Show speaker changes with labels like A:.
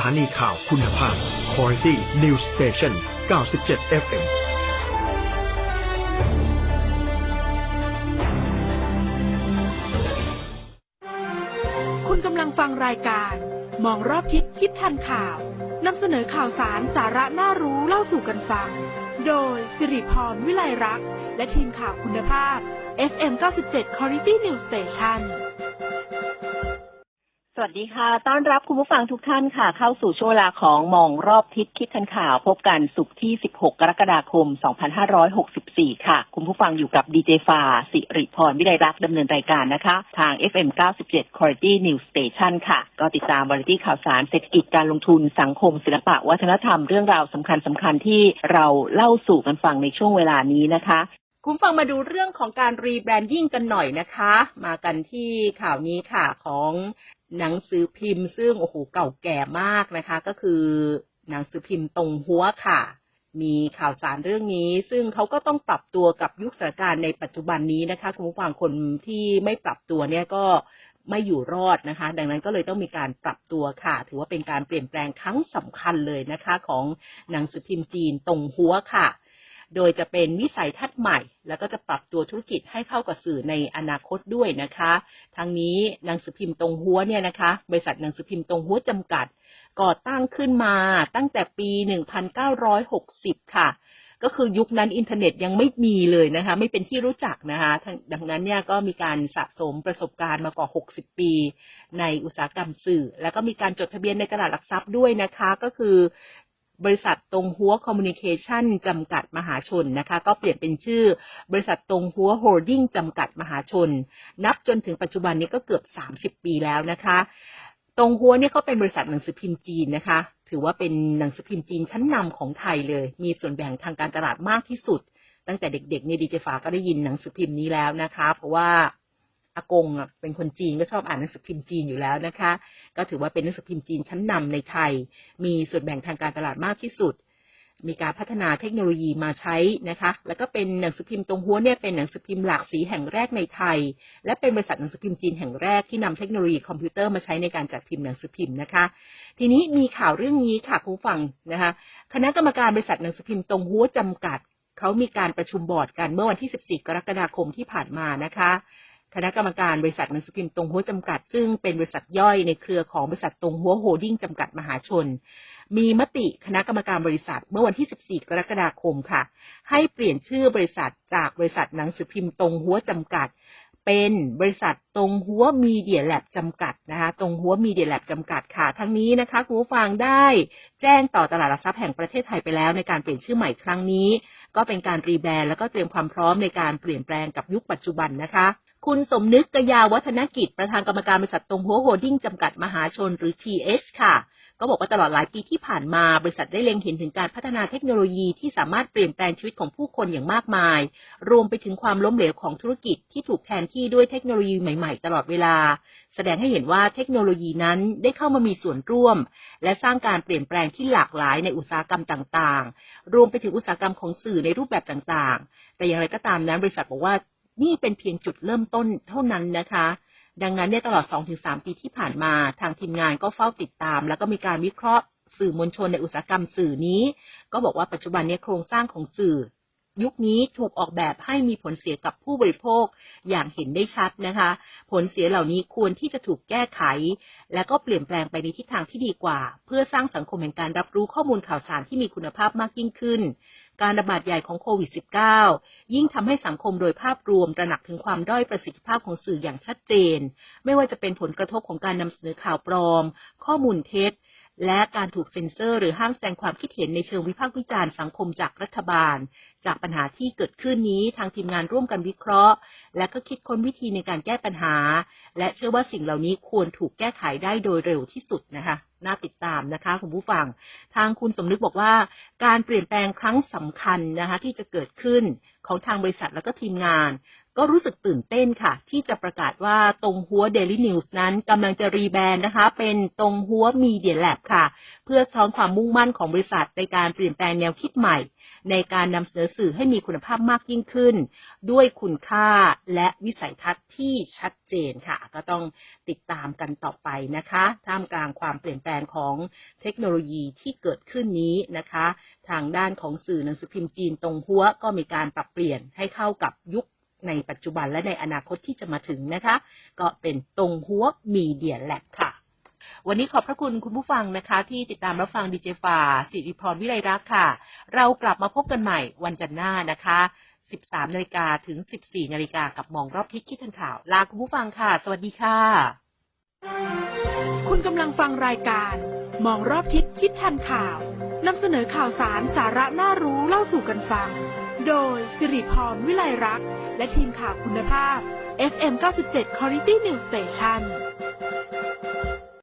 A: ถานีข่าวคุณภาพ Quality News Station 97 FM
B: คุณกำลังฟังรายการ มองรอบทิศคิดทันข่าวนำเสนอข่าวสารสาระน่ารู้เล่าสู่กันฟัง โดยสิริพรวิไลรักษ์และทีมข่าวคุณภาพ FM 97 Quality News Station
C: วัสดีค่ะ ต้อนรับคุณผู้ฟังทุกท่านค่ะ เข้าสู่ช่วงเวลาของมองรอบทิศคิดทันข่าว พบกันสุขที่ 16 กรกฎาคม 2564 ค่ะ คุณผู้ฟังอยู่กับดีเจฟาสิริพรวิไลรักดำเนินรายการนะคะ ทาง FM 97 Quality News Station ค่ะ ก็ติดตามวาไรตี้ข่าวสารเศรษฐกิจการลงทุนสังคม ศิลปะวัฒนธรรมเรื่องราวสำคัญสำคัญที่เราเล่าสู่กันฟังในช่วงเวลานี้นะคะ คุณฟังมาดูเรื่องของการรีแบรนดิ้งกันหน่อยนะคะ มากันที่ข่าวนี้ค่ะของหนังสือพิมพ์ ซึ่งโอ้โหเก่าแก่มากนะคะ ก็คือหนังสือพิมพ์ตรงหัวค่ะ มีข่าวสารเรื่องนี้ ซึ่งเขาก็ต้องปรับตัวกับยุคสถานการณ์ในปัจจุบันนี้นะคะ คุณผู้ฟังคนที่ไม่ปรับตัวเนี่ยก็ไม่อยู่รอดนะคะ ดังนั้นก็เลยต้องมีการปรับตัวค่ะ ถือว่าเป็นการเปลี่ยนแปลงครั้งสำคัญเลยนะคะ ของหนังสือพิมพ์จีนตรงหัวค่ะ โดยจะเป็นวิสัยทัศน์ใหม่ แล้วก็จะปรับตัวธุรกิจให้เข้ากับสื่อในอนาคตด้วยนะคะ ทั้งนี้หนังสือพิมพ์ตรงหัวเนี่ยนะคะ บริษัทหนังสือพิมพ์ตรงหัวจำกัด ก่อตั้งขึ้นมาตั้งแต่ปี 1960 ค่ะก็คือยุคนั้นอินเทอร์เน็ตยังไม่มีเลยนะคะ ไม่เป็นที่รู้จักนะคะดังนั้นเนี่ยก็มีการสะสมประสบการณ์มากว่า 60 ปี ในอุตสาหกรรมสื่อ แล้วก็มีการจดทะเบียนในตลาดหลักทรัพย์ด้วยนะคะ ก็คือ บริษัทตรงหัวคอมมูนิเคชันจำกัดมหาชนนะคะ ก็เปลี่ยนเป็นชื่อ บริษัทตรงหัวโฮลดิ้งจำกัดมหาชน นับจนถึงปัจจุบันนี้ก็เกือบ 30 ปีแล้วนะคะ ตรงหัวเนี่ยเขาเป็นบริษัทหนังสือพิมพ์จีนนะคะ ถือว่าเป็นหนังสือพิมพ์จีนชั้นนำของไทยเลย มีส่วนแบ่งทางการตลาดมากที่สุด ตั้งแต่เด็กๆเนี่ยดีเจฟ้าก็ได้ยินหนังสือพิมพ์นี้แล้วนะคะ เพราะว่า อากงเป็นคนจีนก็ชอบอ่านหนังสือพิมพ์จีนอยู่แล้วนะคะ ก็ถือว่าเป็นหนังสือพิมพ์จีนชั้นนำในไทย มีส่วนแบ่งทางการตลาดมากที่สุด มีการพัฒนาเทคโนโลยีมาใช้นะคะ แล้วก็เป็นหนังสือพิมพ์ตรงหัวเนี่ยเป็นหนังสือพิมพ์หลากสีแห่งแรกในไทย และเป็นบริษัทหนังสือพิมพ์จีนแห่งแรกที่นำเทคโนโลยีคอมพิวเตอร์มาใช้ในการจัดพิมพ์หนังสือพิมพ์นะคะ ทีนี้มีข่าวเรื่องนี้ค่ะคุณฟังนะคะ คณะกรรมการบริษัทหนังสือพิมพ์ตรงหัวจำกัดเขามีการประชุมบอร์ดกันเมื่อวันที่ 14 กรกฎาคมที่ผ่านมานะคะ คณะกรรมการบริษัทหนังสือพิมพ์ตรงหัวจำกัด ซึ่งเป็นบริษัทย่อยในเครือของบริษัทตรงหัวโฮดิ้งจำกัดมหาชน มีมติคณะกรรมการบริษัทเมื่อวันที่ 14 กรกฎาคมค่ะ ให้เปลี่ยนชื่อบริษัทจากบริษัทหนังสือพิมพ์ตรงหัวจำกัด เป็นบริษัทตรงหัวมีเดียแลบจำกัดนะคะ ตรงหัวมีเดียแลบจำกัดค่ะ ทั้งนี้นะคะคุณผู้ฟังได้แจ้งต่อตลาดหลักทรัพย์แห่งประเทศไทยไปแล้วในการเปลี่ยนชื่อใหม่ครั้งนี้ ก็เป็นการรีแบรนด์แล้วก็เตรียมความพร้อมในการเปลี่ยนแปลงกับยุคปัจจุบันนะคะ คุณสมนึกกยาวัฒนกิจ ประธานกรรมการบริษัทตรงหัวโฮดิ้งจำกัดมหาชนหรือ TH ค่ะ ก็บอกว่าตลอดหลายปีที่ผ่านมา บริษัทได้เล็งเห็นถึงการพัฒนาเทคโนโลยีที่สามารถเปลี่ยนแปลงชีวิตของผู้คนอย่างมากมาย รวมไปถึงความล้มเหลวของธุรกิจที่ถูกแทนที่ด้วยเทคโนโลยีใหม่ๆ ตลอดเวลา แสดงให้เห็นว่าเทคโนโลยีนั้นได้เข้ามามีส่วนร่วม และสร้างการเปลี่ยนแปลงที่หลากหลายในอุตสาหกรรมต่างๆ รวมไปถึงอุตสาหกรรมของสื่อในรูปแบบต่างๆ แต่อย่างไรก็ตามนั้นบริษัทบอกว่า นี่เป็นเพียงจุดเริ่มต้นเท่านั้นนะคะ ดังนั้นเนี่ยตลอด 2-3 ปีที่ผ่านมาทางทีมงานก็เฝ้าติดตาม แล้วก็มีการวิเคราะห์สื่อมวลชนในอุตสาหกรรมสื่อนี้ ก็บอกว่าปัจจุบันเนี้โครงสร้างของสื่อ ยุคนี้ถูกออกแบบให้มีผลเสียกับผู้บริโภคอย่างเห็นได้ชัดนะคะ ผลเสียเหล่านี้ควรที่จะถูกแก้ไข และก็เปลี่ยนแปลงไปในทิศทางที่ดีกว่า เพื่อสร้างสังคมแห่งการรับรู้ข้อมูลข่าวสารที่มีคุณภาพมากยิ่งขึ้น การระบาดใหญ่ของโควิด -19 ยิ่งทำให้สังคมโดยภาพรวมตระหนักถึงความด้อยประสิทธิภาพของสื่ออย่างชัดเจน ไม่ว่าจะเป็นผลกระทบของการนำเสนอข่าวปลอม ข้อมูลเท็จ และการถูกเซ็นเซอร์หรือห้ามแสดงความคิดเห็นในเชิงวิพากษ์วิจารณ์สังคมจากรัฐบาล จากปัญหาที่เกิดขึ้นนี้ทางทีมงานร่วมกันวิเคราะห์ และก็คิดค้นวิธีในการแก้ปัญหา และเชื่อว่าสิ่งเหล่านี้ควรถูกแก้ไขได้โดยเร็วที่สุดนะคะน่าติดตามนะคะคุณผู้ฟัง ทางคุณสมนึกบอกว่า การเปลี่ยนแปลงครั้งสำคัญนะคะที่จะเกิดขึ้นของทางบริษัทและก็ทีมงาน ก็รู้สึกตื่นเต้นค่ะ ที่จะประกาศว่าตรงหัว Daily News นั้นกำลังจะรีแบรนด์นะคะ เป็นตรงหัว Media Lab ค่ะ เพื่อซ้อนความมุ่งมั่นของบริษัทในการเปลี่ยนแปลงแนวคิดใหม่ ในการนำเสนอสื่อให้มีคุณภาพมากยิ่งขึ้น ด้วยคุณค่าและวิสัยทัศน์ที่ชัดเจนค่ะ ก็ต้องติดตามกันต่อไปนะคะ ท่ามกลางความเปลี่ยนแปลงของเทคโนโลยีที่เกิดขึ้นนี้นะคะ ทางด้านของสื่อหนังสือพิมพ์จีนตรงหัวก็มีการปรับเปลี่ยนให้เข้ากับยุค ในปัจจุบันและในอนาคตที่จะมาถึงนะคะ ก็เป็นตรงหัวมีเดียแลบค่ะวันนี้ขอบพระคุณคุณผู้ฟังนะคะ ที่ติดตามรับฟังดีเจฟ้าสิริพรวิไลรักษ์ค่ะ เรากลับมาพบกันใหม่วันจันทร์หน้านะคะ 13นาฬิกาถึง 14นาฬิกากับมองรอบทิศคิดทันข่าว ลาคุณผู้ฟังค่ะ สวัสดีค่ะ
B: คุณกำลังฟังรายการ มองรอบทิศคิดทันข่าวนำเสนอข่าวสารสาระน่ารู้เล่าสู่กันฟัง โดยสิริพรวิไลรักษ์ และทีมข่าวคุณภาพ FM 97 Quality News Station